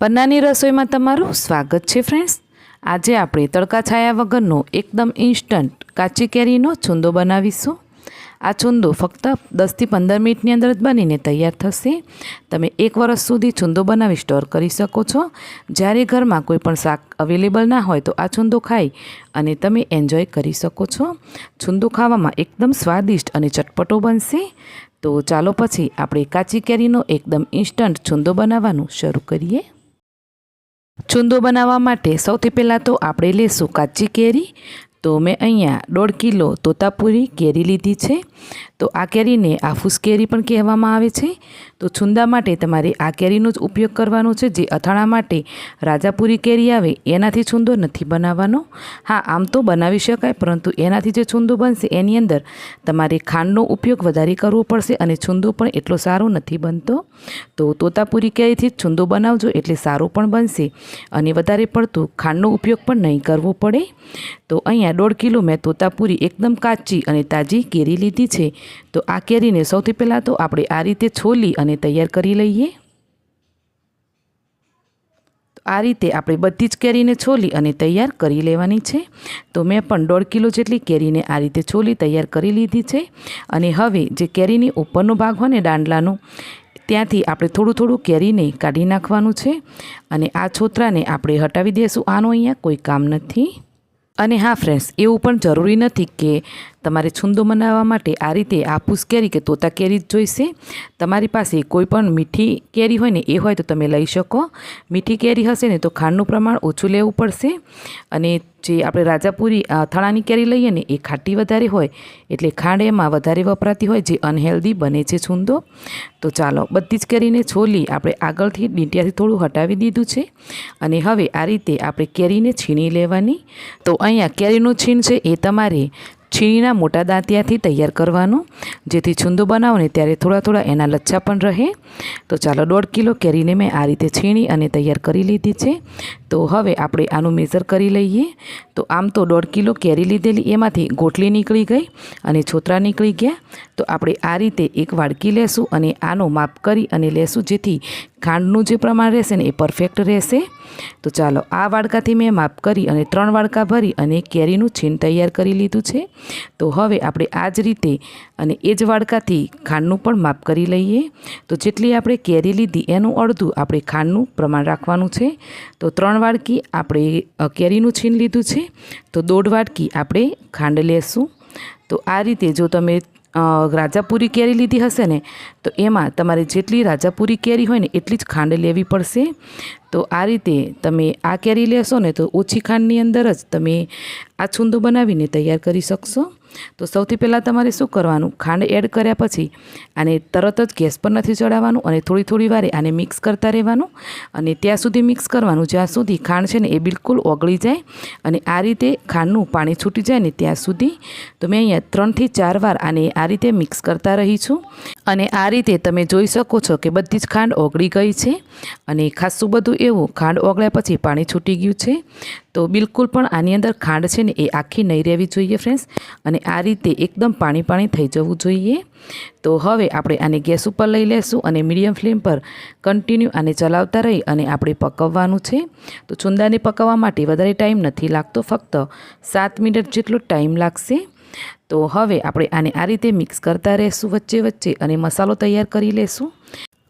પન્નાની રસોઈમાં તમારું સ્વાગત છે ફ્રેન્ડ્સ આજે આપણે તડકા છાયા વગરનો એકદમ ઇન્સ્ટન્ટ કાચી કેરીનો છુંદો બનાવીશું. આ છુંદો ફક્ત દસથી પંદર મિનિટની અંદર જ બનીને તૈયાર થશે. તમે એક વર્ષ સુધી છુંદો બનાવી સ્ટોર કરી શકો છો. જ્યારે ઘરમાં કોઈ પણ શાક અવેલેબલ ના હોય તો આ છુંદો ખાઈ અને તમે એન્જોય કરી શકો છો. છુંદો ખાવામાં એકદમ સ્વાદિષ્ટ અને ચટપટો બનશે. તો ચાલો પછી આપણે કાચી કેરીનો એકદમ ઇન્સ્ટન્ટ છુંદો બનાવવાનું શરૂ કરીએ. છુંદો બનાવવા માટે સૌથી પહેલાં તો આપણે લેશું કાચી કેરી તો મેં અહીંયા દોઢ કિલો તોતાપુરી કેરી લીધી છે. તો આ કેરીને આફૂસ કેરી પણ કહેવામાં આવે છે. તો છુંદા માટે તમારે આ કેરીનો જ ઉપયોગ કરવાનો છે. જે અથાણા માટે રાજાપુરી કેરી આવે, એનાથી છુંદો નથી બનાવવાનો. હા, આમ તો બનાવી શકાય, પરંતુ એનાથી જે છુંદો બનશે, એની અંદર તમારે ખાંડનો ઉપયોગ વધારે કરવો પડશે અને છુંદો પણ એટલો સારો નથી બનતો. તો તોતાપુરી કેરીથી છુંદો બનાવજો, એટલે સારો પણ બનશે અને વધારે પડતું ખાંડનો ઉપયોગ પણ નહીં કરવો પડે. તો અહીંયા દોઢ કિલો મેં તોતાપુરી એકદમ કાચી અને તાજી કેરી લીધી છે. તો આ કેરીને સૌથી પહેલાં તો આપણે આ રીતે છોલી અને તૈયાર કરી લઈએ. આ રીતે આપણે બધી જ કેરીને છોલી અને તૈયાર કરી લેવાની છે. તો મેં પણ દોઢ કિલો જેટલી કેરીને આ રીતે છોલી તૈયાર કરી લીધી છે. અને હવે જે કેરીની ઉપરનો ભાગ હોય ને દાંડલાનો, ત્યાંથી આપણે થોડું થોડું કેરીને કાઢી નાખવાનું છે. અને આ છોતરાને આપણે હટાવી દઈશું આનો અહીંયા કોઈ કામ નથી. અને હા ફ્રેન્ડ્સ એવું પણ જરૂરી નથી કે તમારે છુંદો બનાવવા માટે આ રીતે આફૂસ કેરી કે તોતા કેરી જ જોઈશે. તમારી પાસે કોઈ પણ મીઠી કેરી હોય ને એ હોય તો તમે લઈ શકો. મીઠી કેરી હશે ને તો ખાંડનું પ્રમાણ ઓછું લેવું પડશે અને જે આપણે રાજાપુરી અથાણાની કેરી લઈએ ને, એ ખાટી વધારે હોય, એટલે ખાંડ એમાં વધારે વપરાતી હોય, જે અનહેલ્ધી બને છે છુંદો. તો ચાલો, બધી જ કેરીને છોલી આપણે આગળથી, ડીંટિયાથી થોડું હટાવી દીધું છે. અને હવે આ રીતે આપણે કેરીને છીણી લેવાની. તો અહીંયા કેરીનું છીણ છે એ તમારે છીણીના મોટા દાંતિયાથી તૈયાર કરવાનું, જેથી છુંદો બનાવો ને ત્યારે થોડા થોડા એના લચ્છા પણ રહે. તો ચાલો દોઢ કિલો કેરીને મેં આ રીતે છીણી અને તૈયાર કરી લીધી છે. તો હવે આપણે આનું મેઝર કરી લઈએ. તો આમ તો દોઢ કિલો કેરી લીધેલી એમાંથી ગોટલી નીકળી ગઈ અને છોતરા નીકળી ગયા. તો આપણે આ રીતે એક વાડકી લેશું અને આનો માપ કરી અને લેશું જેથી ખાંડનું જે પ્રમાણ રહેશે ને એ પરફેક્ટ રહેશે. તો ચાલો, આ વાડકાથી મેં માપ કરી અને ત્રણ વાડકા ભરી અને કેરીનું છીણ તૈયાર કરી લીધું છે. તો હવે આપણે આ જ રીતે અને એ જ વાડકાથી ખાંડનું પણ માપ કરી લઈએ. તો જેટલી આપણે કેરી લીધી એનું અડધું આપણે ખાંડનું પ્રમાણ રાખવાનું છે. તો ત્રણ વાડકી આપણે કેરીનું છીણ લીધું છે. તો દોઢ વાડકી આપણે ખાંડ લેશું. તો આ રીતે જો તમે રાજાપુરી કેરી લીધી હશે ને, તો એમાં તમારે જેટલી રાજાપુરી કેરી હોય ને એટલી જ ખાંડ લેવી પડશે. તો આ રીતે તમે આ કેરી લેશો ને તો ઓછી ખાંડની અંદર જ તમે આ છુંદો બનાવીને તૈયાર કરી શકશો. તો સૌથી પહેલાં તમારે શું કરવાનું? ખાંડ એડ કર્યા પછી આને તરત જ ગેસ પર નથી ચડાવવાનું અને થોડી થોડી વારે આને મિક્સ કરતા રહેવાનું. અને ત્યાં સુધી મિક્સ કરવાનું. જ્યાં સુધી ખાંડ છે ને એ બિલકુલ ઓગળી જાય અને આ રીતે ખાંડનું પાણી છૂટી જાય ને ત્યાં સુધી તો મેં અહીંયા ત્રણથી ચાર વાર આને આ રીતે મિક્સ કરતા રહી છું. અને આ રીતે તમે જોઈ શકો છો કે બધી જ ખાંડ ઓગળી ગઈ છે. અને ખાસું બધું એવું, ખાંડ ઓગળ્યા પછી પાણી છૂટી ગયું છે. તો બિલકુલ પણ આની અંદર ખાંડ છે ને એ આખી નહીં રહેવી જોઈએ ફ્રેન્ડ્સ અને આ રીતે એકદમ પાણી પાણી થઈ જવું જોઈએ. તો હવે આપણે આને ગેસ ઉપર લઈ લેશું અને મીડિયમ ફ્લેમ પર કન્ટિન્યુ આને ચલાવતા રહી અને આપણે પકવવાનું છે. તો છુંદાને પકવવા માટે વધારે ટાઈમ નથી લાગતો, ફક્ત સાત મિનિટ જેટલો ટાઈમ લાગશે. તો હવે આપણે આને આ રીતે મિક્સ કરતા રહેશું વચ્ચે વચ્ચે અને મસાલો તૈયાર કરી લેશું.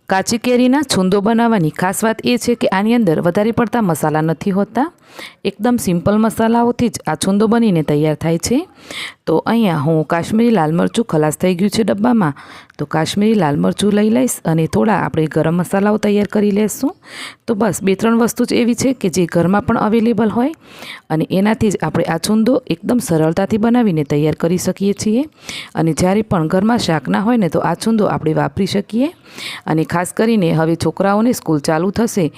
કાચી કેરીના છુંદો બનાવવાની ખાસ વાત એ છે કે આની અંદર વધારે પડતા મસાલા નથી હોતા. એકદમ સિમ્પલ મસાલાઓથી જ આ છુંદો બનીને તૈયાર થાય છે. તો અહીંયા હું કાશ્મીરી લાલ મરચું ખલાસ થઈ ગયું છે ડબ્બામાં. તો કાશ્મીરી લાલ મરચું લઈ લઈશ અને થોડા આપણે ગરમ મસાલાઓ તૈયાર કરી લઈશું તો બસ બે ત્રણ વસ્તુ જ એવી છે કે જે ઘરમાં પણ અવેલેબલ હોય. અને એનાથી જ આપણે આ છુંદો એકદમ સરળતાથી બનાવીને તૈયાર કરી શકીએ છીએ. અને જ્યારે પણ ઘરમાં શાક ના હોય ને તો આ છુંદો આપણે વાપરી શકીએ. અને ખાસ કરીને હવે છોકરાઓને સ્કૂલ ચાલુ થશે,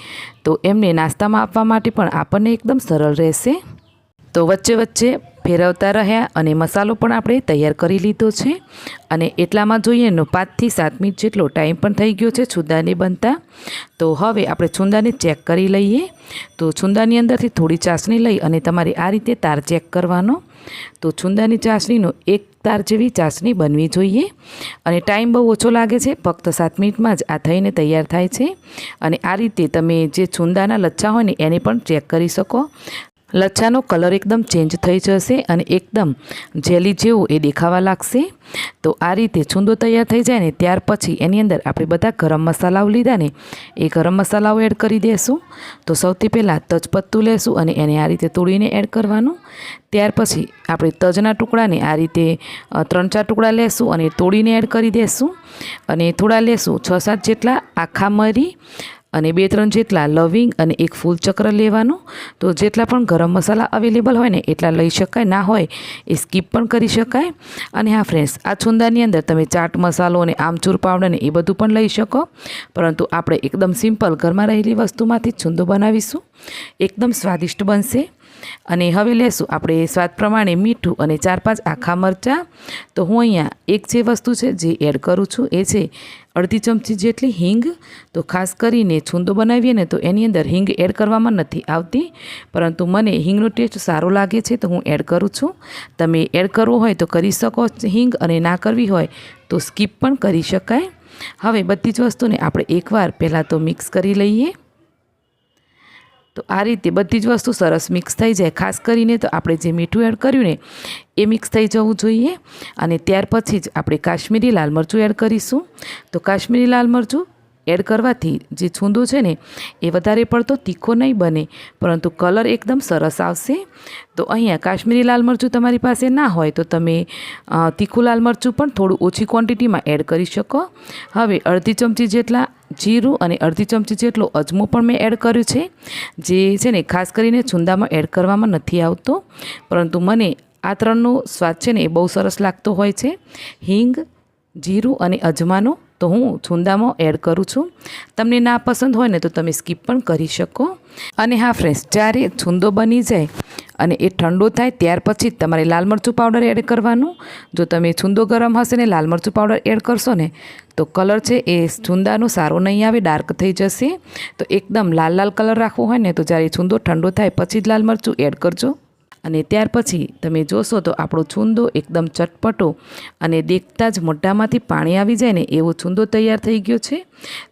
તો એમને નાસ્તામાં આપવા માટે પણ આપણને એકદમ સરળ રહેશે. તો વચ્ચે વચ્ચે ફેરવતા રહ્યા અને મસાલો પણ આપણે તૈયાર કરી લીધો છે. અને એટલામાં જોઈએ નો પાંચથી સાત મિનિટ જેટલો ટાઈમ પણ થઈ ગયો છે છુંદાને બનતા. તો હવે આપણે છુંદાને ચેક કરી લઈએ. તો છુંદાની અંદરથી થોડી ચાસણી લઈ અને તમારે આ રીતે તાર ચેક કરવાનો. તો છુંદાની ચાસણીનો એક તાર જેવી ચાસણી બનવી જોઈએ. અને ટાઈમ બહુ ઓછો લાગે છે. ફક્ત સાત મિનિટમાં જ આ થઈને તૈયાર થાય છે. અને આ રીતે તમે જે છુંદાના લચ્છા હોય ને, એને પણ ચેક કરી શકો. લચ્છાનો કલર એકદમ ચેન્જ થઈ જશે અને એકદમ જેલી જેવું એ દેખાવા લાગશે. તો આ રીતે છૂંદો તૈયાર થઈ જાય ને ત્યાર પછી એની અંદર આપણે બધા ગરમ મસાલાઓ લીધા ને એ ગરમ મસાલાઓ એડ કરી દઈશું તો સૌથી પહેલાં તજપત્તું લેશું અને એને આ રીતે તોડીને એડ કરવાનું. ત્યાર પછી આપણે તજના ટુકડાને આ રીતે ત્રણ ચાર ટુકડા લેશું અને તોડીને એડ કરી દઈશું અને થોડા લેશું, છ સાત જેટલા આખા મરી અને બે ત્રણ જેટલા લવિંગ અને એક ફૂલ ચક્ર લેવાનું. તો જેટલા પણ ગરમ મસાલા અવેલેબલ હોય ને એટલા લઈ શકાય, ના હોય એ સ્કીપ પણ કરી શકાય. અને હા ફ્રેન્ડ્સ આ છુંદાની અંદર તમે ચાટ મસાલો અને આમચૂર પાવડર ને એ બધું પણ લઈ શકો. પરંતુ આપણે એકદમ સિમ્પલ ઘરમાં રહેલી વસ્તુમાંથી છુંદો બનાવીશું. એકદમ સ્વાદિષ્ટ બનશે. અને હવે લેશું આપણે સ્વાદ પ્રમાણે મીઠું અને ચાર પાંચ આખા મરચાં. તો હું અહીંયા એક જે વસ્તુ છે જે એડ કરું છું એ છે અડધી ચમચી જેટલી હિંગ. તો ખાસ કરીને છૂંદો બનાવીએ ને તો એની અંદર હિંગ એડ કરવામાં નથી આવતી. પરંતુ મને હિંગનો ટેસ્ટ સારો લાગે છે તો હું એડ કરું છું. તમે એડ કરવો હોય તો કરી શકો હિંગ અને ના કરવી હોય તો સ્કીપ પણ કરી શકાય. હવે બધી જ વસ્તુને આપણે એકવાર પહેલાં તો મિક્સ કરી લઈએ. તો આ રીતે બધી જ વસ્તુ સરસ મિક્સ થઈ જાય. ખાસ કરીને તો આપણે જે મીઠું એડ કર્યું ને, એ મિક્સ થઈ જવું જોઈએ. અને ત્યાર પછી જ આપણે કાશ્મીરી લાલ મરચું એડ કરીશું. તો કાશ્મીરી લાલ મરચું એડ કરવાથી જે છૂંદો છે ને, એ વધારે પડતો તીખો નહીં બને. પરંતુ કલર એકદમ સરસ આવશે. તો અહીંયા કાશ્મીરી લાલ મરચું તમારી પાસે ના હોય તો તમે તીખું લાલ મરચું પણ થોડું ઓછી ક્વોન્ટિટીમાં એડ કરી શકો. હવે અડધી ચમચી જેટલા જીરું અને અડધી ચમચી જેટલો અજમો પણ મેં એડ કર્યું છે, જે છે ને ખાસ કરીને છુંદામાં એડ કરવામાં નથી આવતો. પરંતુ મને આ ત્રણનો સ્વાદ છે ને એ બહુ સરસ લાગતો હોય છે. હિંગ, જીરું અને અજમાનો તો હું છુંદામાં એડ કરું છું. તમને ના પસંદ હોય ને તો તમે સ્કીપ પણ કરી શકો. અને હા ફ્રેન્ડ્સ જ્યારે છુંદો બની જાય અને એ ઠંડો થાય ત્યાર પછી તમારે લાલ મરચું પાવડર એડ કરવાનું. જો તમે છુંદો ગરમ હશે ને લાલ મરચું પાવડર એડ કરશો ને, તો કલર છે એ છુંદાનો સારો નહીં આવે ડાર્ક થઈ જશે. તો એકદમ લાલ લાલ કલર રાખવો હોય ને, તો જ્યારે છુંદો ઠંડો થાય પછી જ લાલ મરચું એડ કરજો. અને ત્યાર પછી તમે જોશો તો આપણો છુંદો એકદમ ચટપટો અને દેખતા જ મોઢામાંથી પાણી આવી જાય ને એવો છુંદો તૈયાર થઈ ગયો છે.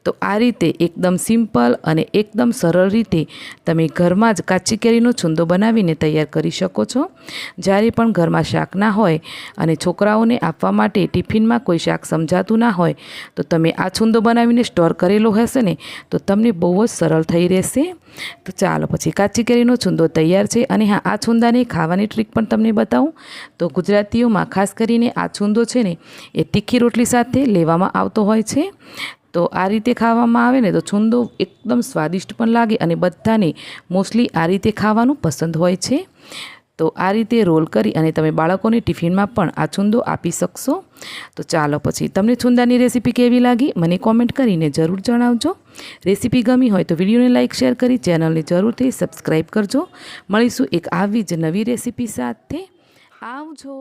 તો આ રીતે એકદમ સિમ્પલ અને એકદમ સરળ રીતે તમે ઘરમાં જ કાચી કેરીનો છુંદો બનાવીને તૈયાર કરી શકો છો. જ્યારે પણ ઘરમાં શાક ના હોય અને છોકરાઓને આપવા માટે ટિફિનમાં કોઈ શાક સમજાતું ના હોય, તો તમે આ છુંદો બનાવીને સ્ટોર કરેલો હશે ને, તો તમને બહુ જ સરળ થઈ રહેશે. તો ચાલો પછી કાચી કેરીનો છુંદો તૈયાર છે અને હા, આ છુંદાને ખાવાની ટ્રીક પણ તમને બતાવું. તો ગુજરાતીઓમાં ખાસ કરીને આ છુંદો છે ને, એ તીખી રોટલી સાથે લેવામાં આવતો હોય છે. તો આ રીતે ખાવામાં આવે ને, તો છુંદો એકદમ સ્વાદિષ્ટ પણ લાગે અને બધાને મોસ્ટલી આ રીતે ખાવાનું પસંદ હોય છે. તો આ રીતે રોલ કરી અને તમે બાળકોને ટિફિનમાં પણ આ છુંદો આપી શકશો. તો ચાલો પછી તમને છુંદાની રેસીપી કેવી લાગી મને કોમેન્ટ કરીને જરૂર જણાવજો. રેસીપી ગમી હોય તો વિડીયોને લાઇક શેર કરી ચેનલને જરૂરથી સબસ્ક્રાઈબ કરજો. મળીશું એક આવી જ નવી રેસીપી સાથે. આવજો.